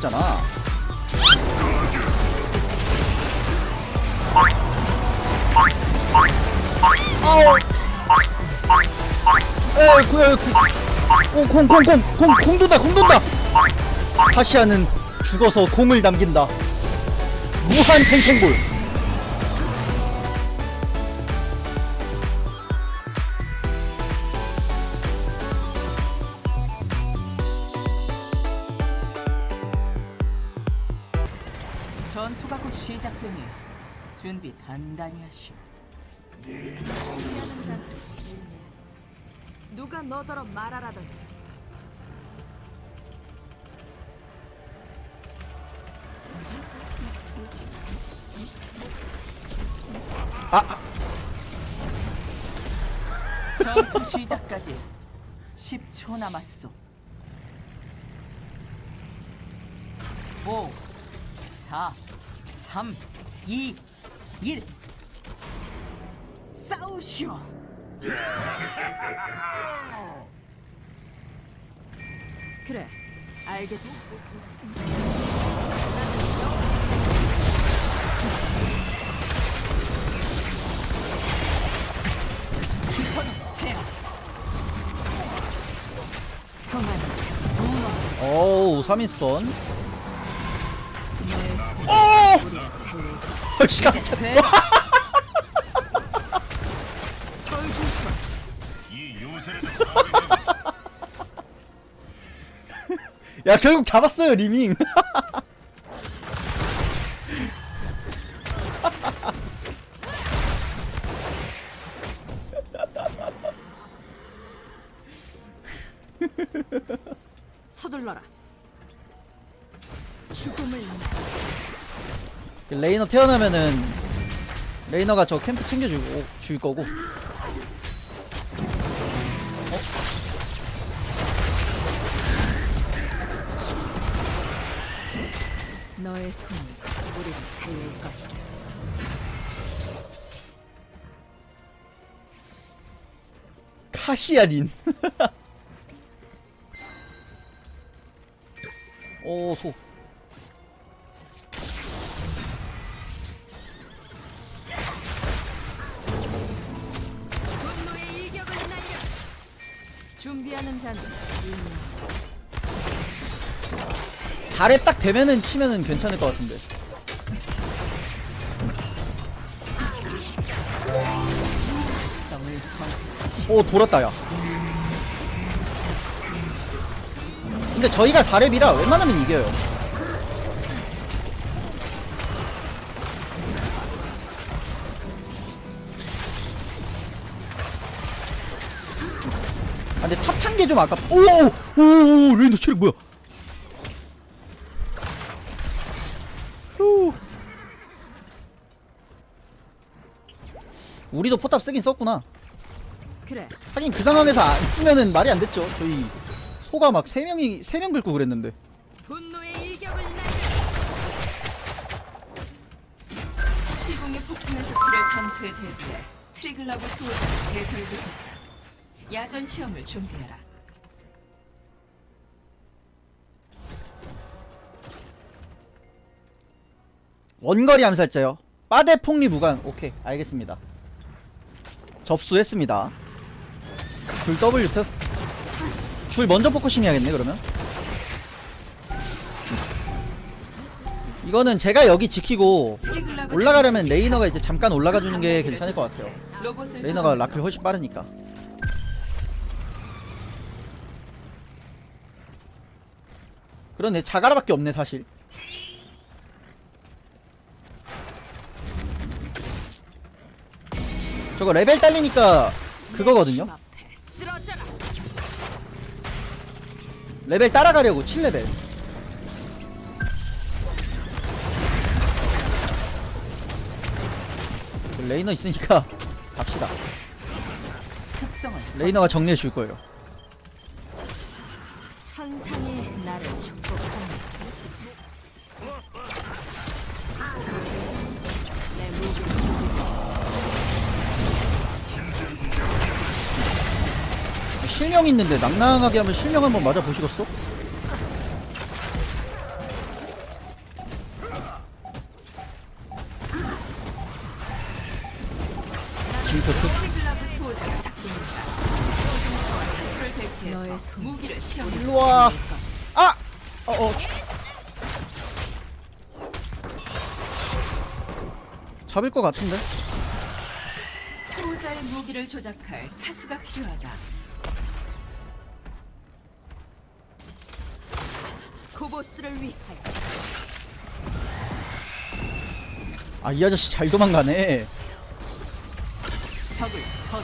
없잖아. 아우. 에, 그, 에, 그, 어, 공, 공, 공, 공, 공 돈다, 공 돈다. 카시아는 죽어서 공을 남긴다. 무한 탱탱볼. 단단히 하시오. 하는 자는 누가 너더러 말하라더니 아, 전투 시작까지 10초 남았소. 5, 4, 3, 2, 1. 싸우시오. 그래 알겠다 어우, 3인선. 내 손. 오! 살릴 헐씨, 이제 깜짝. 야, 결국 잡았어요, 리밍. 서둘러라. 죽음을 레이너 태어나면은 레이너가 저 캠프 챙겨주고 줄 거고 너의 손이 우리를 살릴 것이다. 카시아린. 오 소. 분노의 일격을 날려 준비하는 자는 일명 달에 딱 되면은 치면은 괜찮을 것 같은데. 오 돌았다 야. 근데 저희가 4렙이라 웬만하면 이겨요. 아 근데 탑찬게좀 아깝 오오오 레인더 체력 뭐야 우리도 포탑 쓰긴 썼구나 그래 하긴 그 상황에서 안 쓰면은 말이 안 됐죠. 저희 소가 막 세 명이 세 명 긁고 그랬는데. 분노의 일격을 날려 시공의 폭풍에서 치를 전투에 대비해 트리글라브 수호자를 제설부했다. 야전 시험을 준비해라. 원거리 암살자요. 빠데 폭리 무관. 오케이, 알겠습니다. 접수했습니다. 줄 W 특. 줄 먼저 포커싱 해야겠네 그러면. 이거는 제가 여기 지키고 올라가려면 레이너가 이제 잠깐 올라가 주는 게 괜찮을 것 같아요. 레이너가. 라클 훨씬 빠르니까. 그러네 자가라밖에 없네 사실. 저거 레벨 딸리니까 그거거든요. 레벨 따라가려고 7레벨. 레이너 있으니까 갑시다. 레이너가 정리해 줄 거예요. 실명 있는데 낭낭하게 하면 실명 한번 맞아 보시겠어? 진격해. 일로 와. 아, 어, 어. 잡을 것 같은데. 소자의 무기를 조작할 사수가 필요하다. 보스를 위하여 아, 이 아저씨 잘 도망가네. 적을. 수호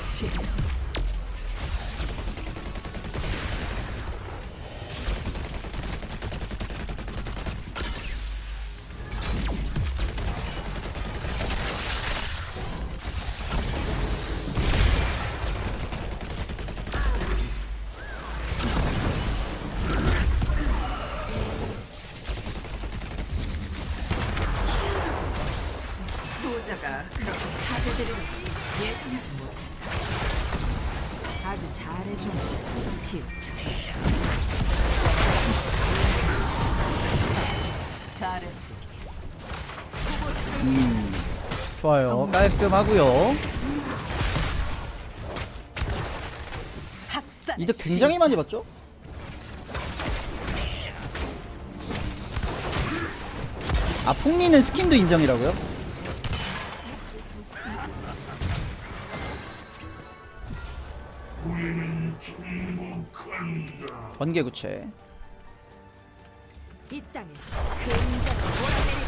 잘했어. 음. 좋아요. 깔끔하고요. 이득 굉장히 많이 봤죠? 아, 풍미는 스킨도 인정이라고요? 번개구체. 이 땅에서 그림자가 몰아내리.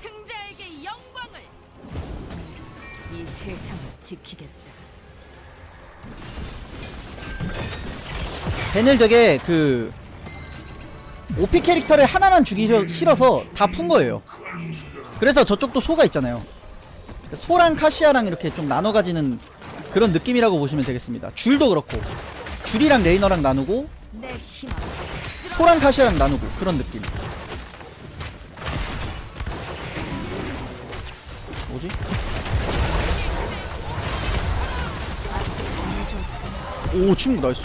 승자에게 영광을. 이 세상을 지키겠다. 벤을 되게 그 오피 캐릭터를 하나만 싫어- 싫어서 다 푼 거예요. 그래서 저쪽도 소가 있잖아요. 소랑 카시아랑 이렇게 좀 나눠 가지는 그런 느낌이라고 보시면 되겠습니다. 줄도 그렇고 줄이랑 레이너랑 나누고. 소랑 카시아랑 나누고 그런 느낌. 뭐지? 오 친구 나이스.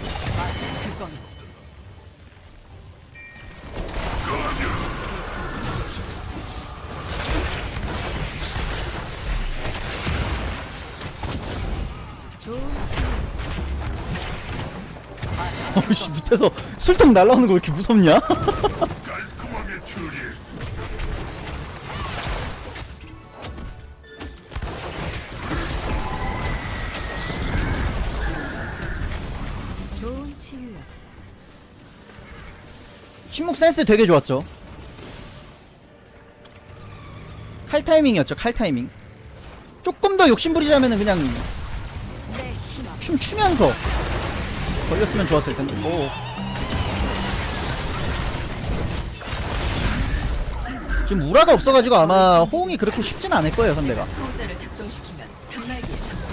어이씨 밑에서 술통 날라오는 거 왜 이렇게 무섭냐? 깔끔하게 처리해. 좋은 치유야. 침묵 센스 되게 좋았죠. 칼 타이밍이었죠. 칼 타이밍. 조금 더 욕심 부리자면은 그냥. 춤 추면서 걸렸으면 좋았을 텐데. 오. 지금 우라가 없어가지고 아마 호응이 그렇게 쉽진 않을 거예요, 상대가. 수호자를 작동시키면 단말기에 접근다.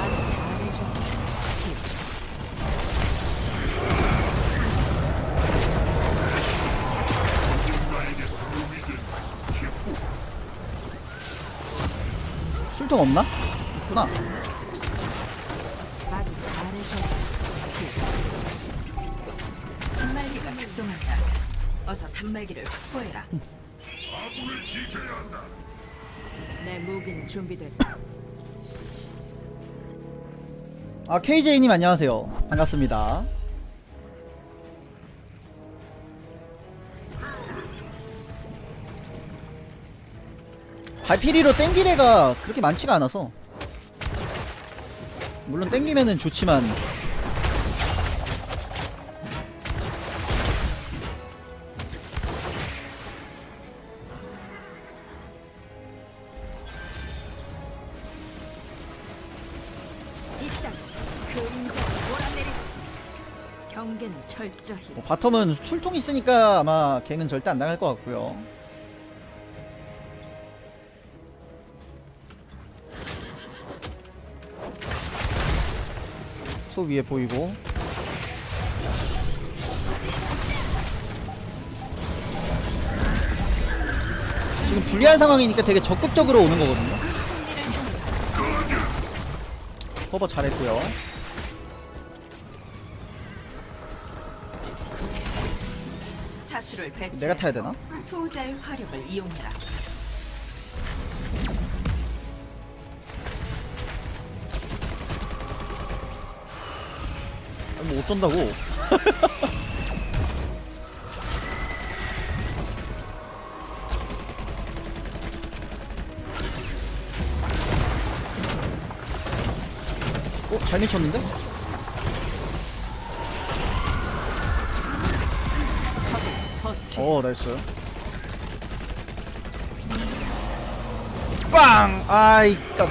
아주 잘해줘. 치우사. 술통 없나? 있구나. 단말기를 확보해라. 아군을 지켜야 한다. 내 무기는 준비됐다. 아, KJ님 안녕하세요. 반갑습니다. 발피리로 땡길 애가 그렇게 많지가 않아서 물론 땡기면은 좋지만 철저히. 뭐 바텀은 술통 있으니까 아마 걔는 절대 안 나갈 것 같고요. 소 위에 보이고 지금 불리한 상황이니까 되게 적극적으로 오는 거거든요. 커버 잘했고요. 를 배치. 내가 타야 되나? 소자의 화력을 이용해라. 아니, 뭐 어쩐다고? 어? 잘 미쳤는데? 처치. 어 나이스 빵! 아이 깜.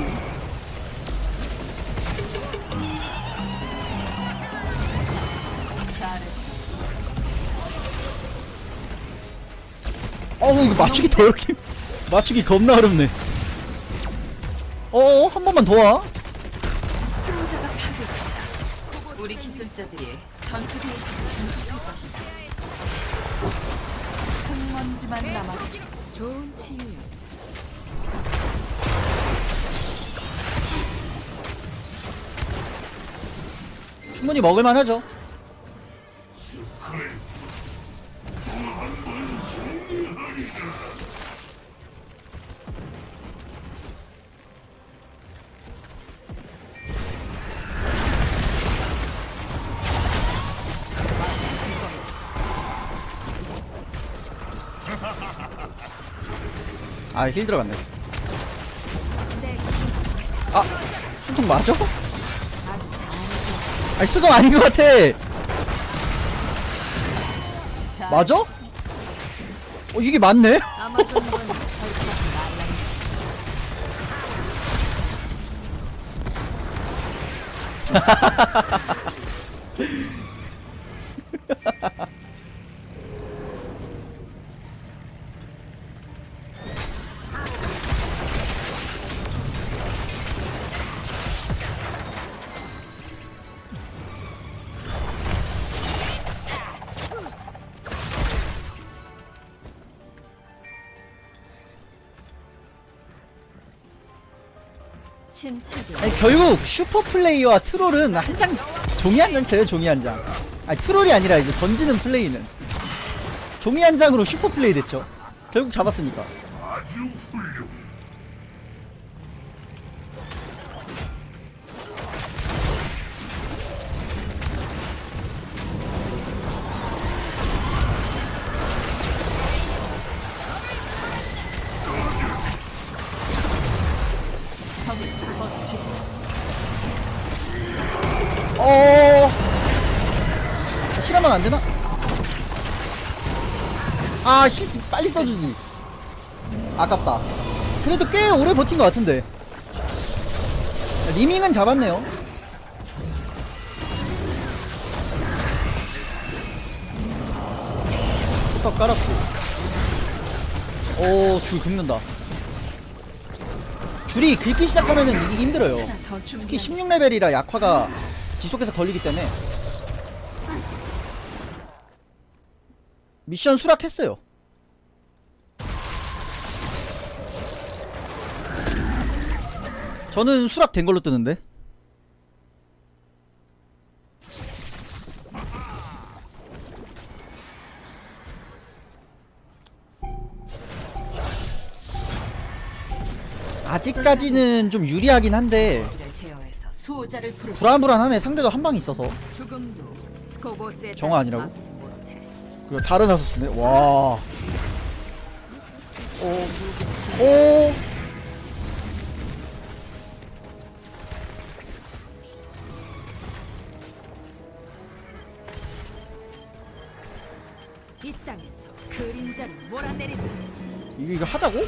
어우 이거 맞추기 더 어렵게 맞추기 겁나 어렵네 어어 한 번만 더 와? 우리 기술자들이 전투 데이터를 분석할 것이다. 흙먼지만 남았어. 좋은 치유야. 충분히 먹을만 하죠 아 힐 들어갔네 아 손톱 맞아? 아니 수동 아닌 것 같아 잘- 맞아? 어 이게 맞네? 아니 결국 슈퍼 플레이와 트롤은 한 장 종이 한 장 쳐요 종이 한 장. 아니 트롤이 아니라 이제 던지는 플레이는 종이 한 장으로 슈퍼 플레이 됐죠. 결국 잡았으니까. 아주 훌륭. 아, 힐 빨리 써주지. 아깝다. 그래도 꽤 오래 버틴 것 같은데. 리밍은 잡았네요. 톱 깔았고. 오, 줄 긁는다. 줄이 긁기 시작하면은 이기기 힘들어요. 특히 준비한 16레벨이라 약화가 지속해서 걸리기 때문에 미션 수락했어요. 저는 수락된 걸로 뜨는데. 아직까지는 좀 유리하긴 한데. 불안불안하네 상대도 한 방 있어서 정화 아니라고? 그리고 다른 아서스네 와 오, 오. 이 땅에서 그림자를 몰아내린다. 이거, 이거 하자고?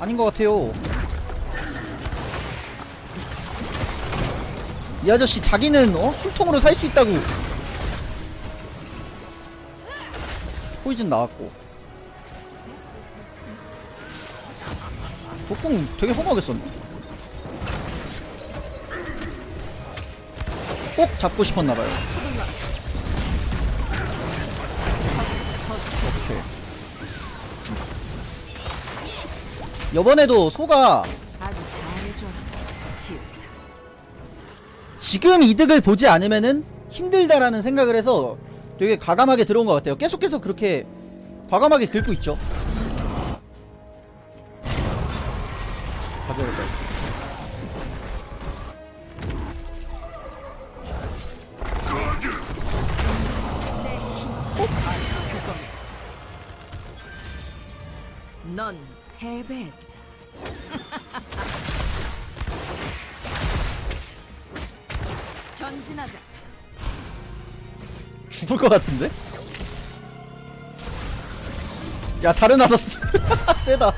아닌 것 같아요. 이 아저씨 자기는 어? 술통으로 살 수 있다고. 포이즌 나왔고. 복궁 되게 허무하게 썼네. 꼭 잡고 싶었나봐요. 오케이. 요번에도 소가 지금 이득을 보지 않으면은 힘들다라는 생각을 해서 되게 과감하게 들어온 것 같아요. 계속해서 그렇게 과감하게 긁고 있죠. 가져올까요? 넌 패배. 전진하자. 죽을 것 같은데? 야 다른 아서스 세다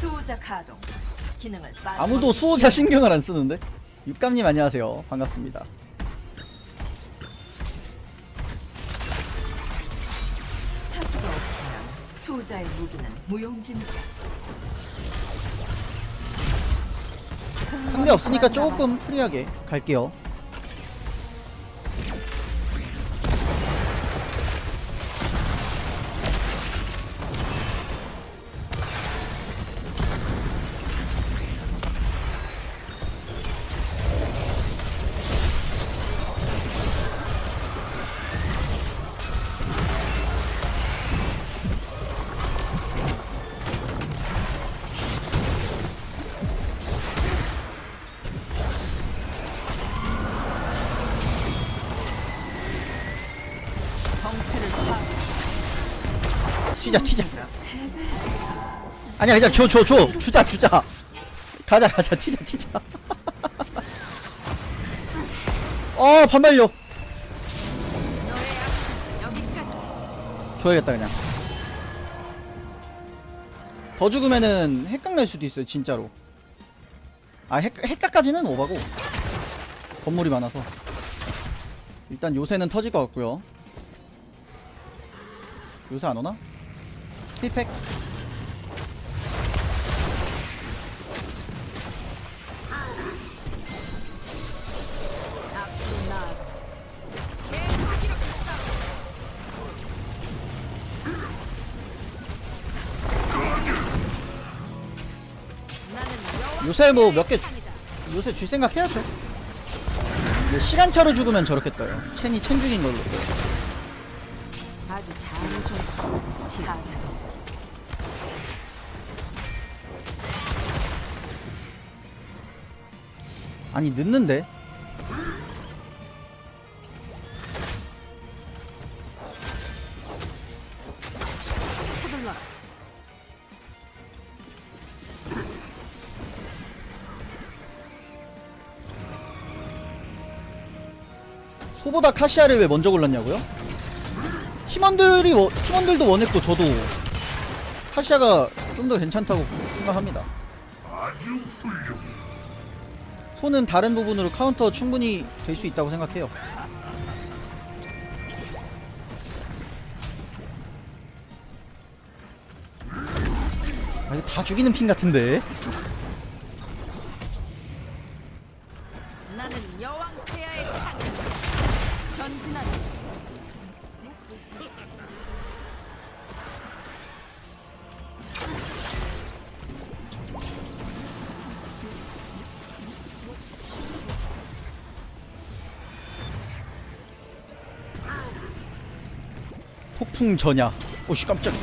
수호자 가동. 기능을 빠짐없이 아무도 수호자 신경을 안 쓰는데 육감님 안녕하세요 반갑습니다 수호자의 무기는 무용지물이야. 상대 없으니까 조금 프리하게 갈게요 튀자 튀자. 아니야 그냥 줘 줘 줘. 주자 주자. 가자 가자. 튀자 튀자. 어 반발력 줘야겠다 그냥. 더 죽으면은 핵각 날 수도 있어요 진짜로. 아 핵, 핵각까지는 오바고. 건물이 많아서. 일단 요새는 터질 것 같고요. 요새 안 오나? 여왕 요새 뭐 몇 개 요새 줄 생각 해야죠. 시간차로 죽으면 저렇게 떠요. 첸이 첸 죽인 걸로 아니 늦는데. 소보다 카시아를 왜 먼저 골랐냐고요? 팀원들이 워- 팀원들도 원했고 저도 카시아가 좀 더 괜찮다고 생각합니다. 소는 다른 부분으로 카운터 충분히 될 수 있다고 생각해요. 아 이거 다 죽이는 핀 같은데 폭풍 전야 오씨 깜짝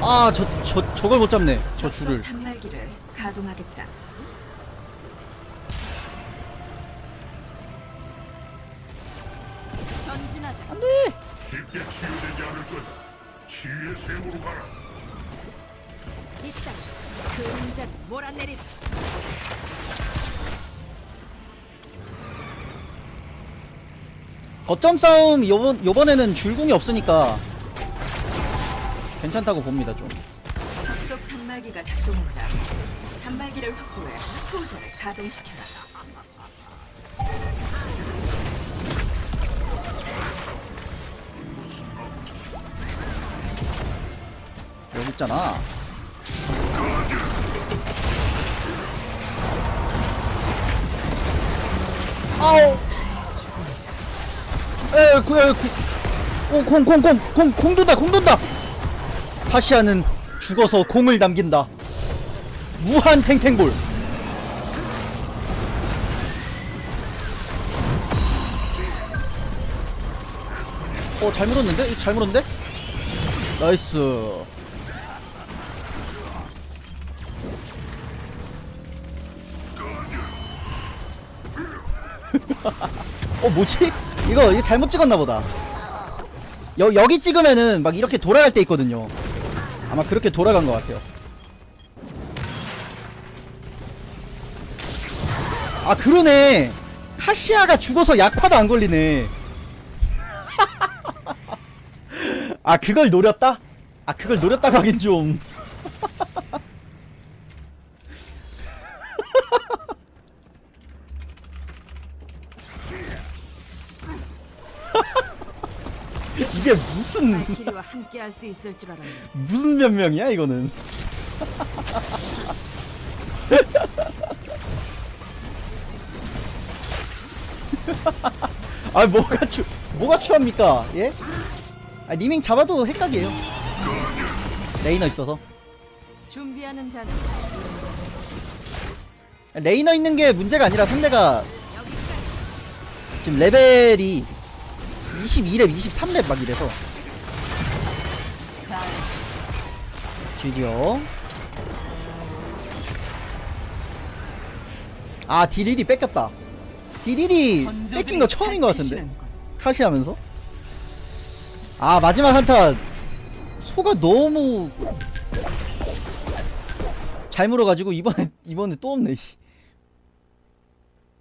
아저 저 저걸 못 잡네 저 줄을 단말기를 가동하겠다. 전진하자. 안돼 쉽게 치유되지 않을 거다. 치유의 샘으로 가라. 이땅 근접 몰아내린 거점 싸움 요번 요번에는 줄궁이 없으니까 괜찮다고 봅니다 좀. 접속 단말기가 작동한다. 단말기를 확보해 소자를 가동시켜라. 여기 있잖아. 아우 에 구야 공공 공 공 공 돈다 공 돈다 파시아는 죽어서 공을 남긴다 무한 탱탱볼 어, 잘 물었는데? 잘 물었는데? 나이스. 어, 뭐지? 이거, 이거 잘못 찍었나 보다. 여, 여기 찍으면은 막 이렇게 돌아갈 때 있거든요. 아마 그렇게 돌아간 것 같아요. 아, 그러네. 카시아가 죽어서 약화도 안 걸리네. 아 그걸 노렸다? 아 그걸 노렸다고 하긴 좀 이게 무슨 발키리와 함께 할 수 있을 줄 알았네. 무슨 변명이야 이거는 아 뭐가 추 뭐가 추합니까 예? 아 리밍 잡아도 헷갈이에요 레이너 있어서 준비하는 자는 레이너 있는 게 문제가 아니라 상대가 지금 레벨이 22렙 23렙 막 이래서. 잘 드디어. 아 딜1이 뺏겼다. 딜1이 뺏긴 거 처음인 것 같은데. 카시 하면서? 아 마지막 한타 소가 너무 잘 물어가지고 이번에 이번에 또 없네 씨.